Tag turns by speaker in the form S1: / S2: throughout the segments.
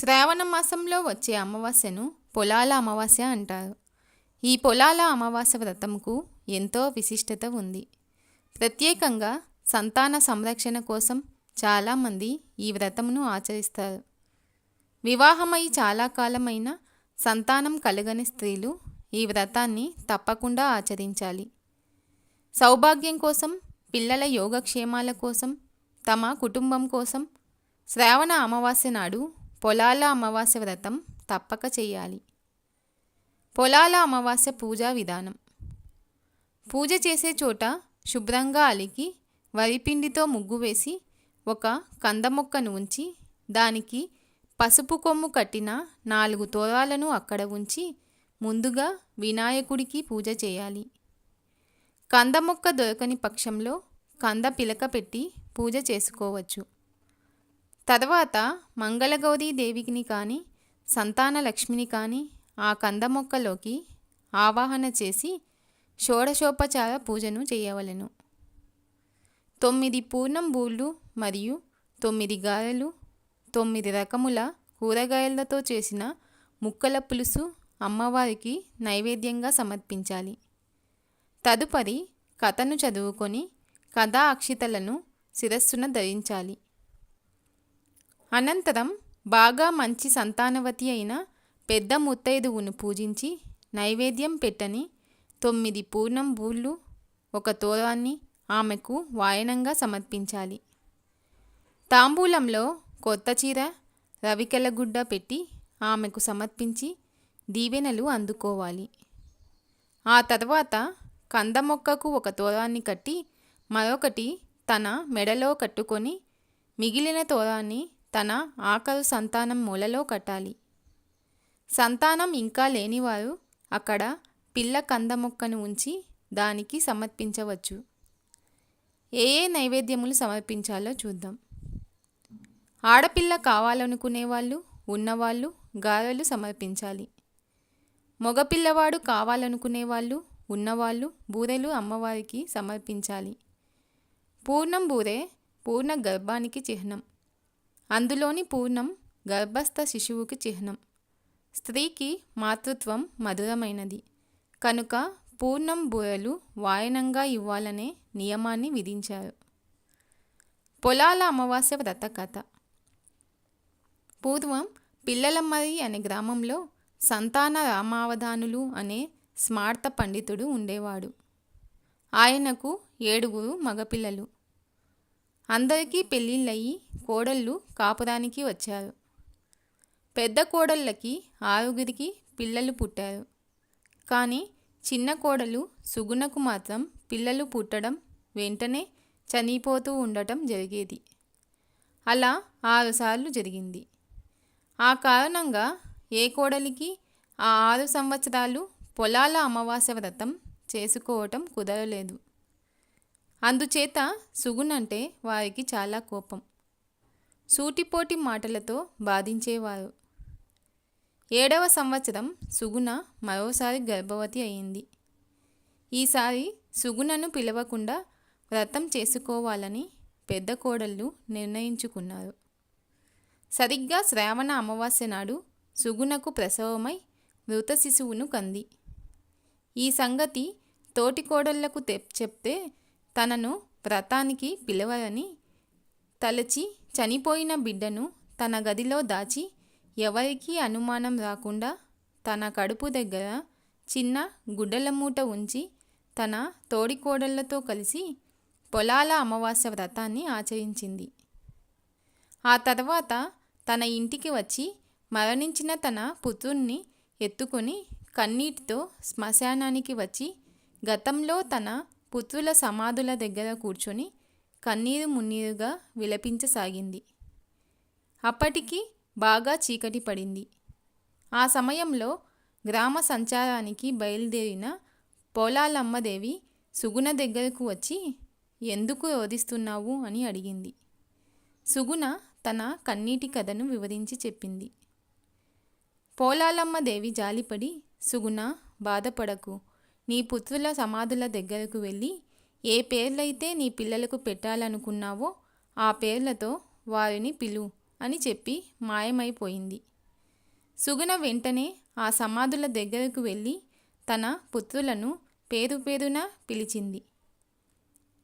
S1: శ్రావణ మాసంలో వచ్చే అమావాస్యను పొలాల అమావాస్య అంటారు. ఈ పొలాల అమావాస్య వ్రతంకు ఎంతో విశిష్టత ఉంది. ప్రత్యేకంగా సంతాన సంరక్షణ కోసం చాలామంది ఈ వ్రతమును ఆచరిస్తారు. వివాహమై చాలా కాలమైన సంతానం కలగని స్త్రీలు ఈ వ్రతాన్ని తప్పకుండా ఆచరించాలి. సౌభాగ్యం కోసం పిల్లల యోగక్షేమాల కోసం తమ కుటుంబం కోసం శ్రావణ అమావాస్య నాడు పొలాల అమావాస్య వ్రతం తప్పక చేయాలి. పొలాల అమావాస్య పూజా విధానం. పూజ చేసే చోట శుభ్రంగా అలికి వరిపిండితో ముగ్గు వేసి ఒక కంద మొక్కను ఉంచి దానికి పసుపు కొమ్ము కట్టిన నాలుగు తోరాలను అక్కడ ఉంచి ముందుగా వినాయకుడికి పూజ చేయాలి. కంద మొక్క దొరకని పక్షంలో కంద పిలక పెట్టి పూజ చేసుకోవచ్చు. తర్వాత మంగళగౌరీ కానీ సంతాన లక్ష్మిని కానీ ఆ కంద మొక్కలోకి ఆవాహన చేసి షోడశోపచార పూజను చేయవలెను. తొమ్మిది పూర్ణం బూళ్ళు మరియు తొమ్మిది గారెలు తొమ్మిది రకముల కూరగాయలతో చేసిన ముక్కల పులుసు అమ్మవారికి నైవేద్యంగా సమర్పించాలి. తదుపరి కథను చదువుకొని కథా అక్షితలను శిరస్సున ధరించాలి. అనంతరం బాగా మంచి సంతానవతి అయిన పెద్ద ముత్తైదువును పూజించి నైవేద్యం పెట్టని తొమ్మిది పూర్ణం బూళ్ళు ఒక తోరాన్ని ఆమెకు వాయనంగా సమర్పించాలి. తాంబూలంలో కొత్త చీర రవికెలగుడ్డ పెట్టి ఆమెకు సమర్పించి దీవెనలు అందుకోవాలి. ఆ తర్వాత కంద మొక్కకు ఒక తోరాన్ని కట్టి మరొకటి తన మెడలో కట్టుకొని మిగిలిన తోరాన్ని తన ఆఖరు సంతానం మూలలో కట్టాలి. సంతానం ఇంకా లేనివారు అక్కడ పిల్ల కంద మొక్కను ఉంచి దానికి సమర్పించవచ్చు. ఏ ఏ నైవేద్యములు సమర్పించాలో చూద్దాం. ఆడపిల్ల కావాలనుకునే వాళ్ళు ఉన్నవాళ్ళు గారెలు సమర్పించాలి. మగపిల్లవాడు కావాలనుకునే వాళ్ళు ఉన్నవాళ్ళు బూరెలు అమ్మవారికి సమర్పించాలి. పూర్ణం బూరే పూర్ణ గర్భానికి చిహ్నం. అందులోని పూర్ణం గర్భస్థ శిశువుకి చిహ్నం. స్త్రీకి మాతృత్వం మధురమైనది. కనుక పూర్ణం బూరెలు వాయనంగా ఇవ్వాలనే నియమాన్ని విధించారు. పొలాల అమావాస్య వ్రత కథ. పూర్వం పిల్లలమ్మరి అనే గ్రామంలో సంతాన రామావధానులు అనే స్మార్త పండితుడు ఉండేవాడు. ఆయనకు ఏడుగురు మగపిల్లలు. అందరికీ పెళ్ళిళ్ళయి కోడళ్ళు కాపురానికి వచ్చారు. పెద్ద కోడళ్ళకి ఆరుగురికి పిల్లలు పుట్టారు. కానీ చిన్న కోడలు సుగుణకు మాత్రం పిల్లలు పుట్టడం వెంటనే చనిపోతూ ఉండటం జరిగేది. అలా ఆరుసార్లు జరిగింది. ఆ కారణంగా ఏ కోడలికి ఆ ఆరు సంవత్సరాలు పొలాల అమావాస్య వ్రతం చేసుకోవటం కుదరలేదు. అందుచేత సుగునంటే వారికి చాలా కోపం. సూటిపోటి మాటలతో బాధించేవారు. ఏడవ సంవత్సరం సుగుణ మరోసారి గర్భవతి అయింది. ఈసారి సుగుణను పిలవకుండా వ్రతం చేసుకోవాలని పెద్ద కోడళ్ళు నిర్ణయించుకున్నారు. సరిగ్గా శ్రావణ అమావాస్య నాడు సుగుణకు ప్రసవమై మృత శిశువును కంది. ఈ సంగతి తోటి కోడళ్ళకు చెప్తే తనను వ్రతానికి పిలవని తలచి చనిపోయిన బిడ్డను తన గదిలో దాచి ఎవరికీ అనుమానం రాకుండా తన కడుపు దగ్గర చిన్న గుడ్డల మూట ఉంచి తన తోడికోడళ్ళతో కలిసి పొలాల అమావాస్య వ్రతాన్ని ఆచరించింది. ఆ తర్వాత తన ఇంటికి వచ్చి మరణించిన తన పుత్రుణ్ణి ఎత్తుకొని కన్నీటితో శ్మశానానికి వచ్చి గతంలో తన పుత్రుల సమాధుల దగ్గర కూర్చొని కన్నీరు మున్నీరుగా విలపించసాగింది. అప్పటికి బాగా చీకటి పడింది. ఆ సమయంలో గ్రామ సంచారానికి బయలుదేరిన పోలాలమ్మదేవి సుగుణ దగ్గరకు వచ్చి ఎందుకు రోధిస్తున్నావు? అని అడిగింది. సుగుణ తన కన్నీటి కథను వివరించి చెప్పింది. పోలాలమ్మదేవి జాలిపడి సుగుణ బాధపడకు. నీ పుత్రుల సమాధుల దగ్గరకు వెళ్ళి ఏ పేర్లైతే నీ పిల్లలకు పెట్టాలనుకున్నావో ఆ పేర్లతో వారిని పిలు అని చెప్పి మాయమైపోయింది. సుగుణ వెంటనే ఆ సమాధుల దగ్గరకు వెళ్ళి తన పుత్రులను పేరు పేరున పిలిచింది.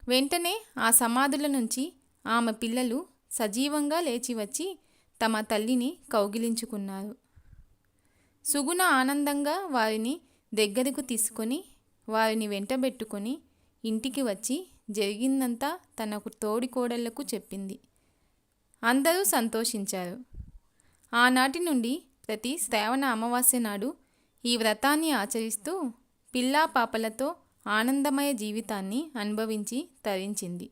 S1: వెంటనే ఆ సమాధుల నుంచి ఆమె పిల్లలు సజీవంగా లేచి వచ్చి తమ తల్లిని కౌగిలించుకున్నారు. సుగుణ ఆనందంగా వారిని దగ్గరకు తీసుకొని వారిని వెంటబెట్టుకొని ఇంటికి వచ్చి జరిగిందంతా తనకు తోడి కోడళ్ళకు చెప్పింది. అందరూ సంతోషించారు. ఆనాటి నుండి ప్రతి శ్రావణ అమావాస్య నాడు ఈ వ్రతాన్ని ఆచరిస్తూ పిల్లా పాపలతో ఆనందమయ జీవితాన్ని అనుభవించి తరించింది.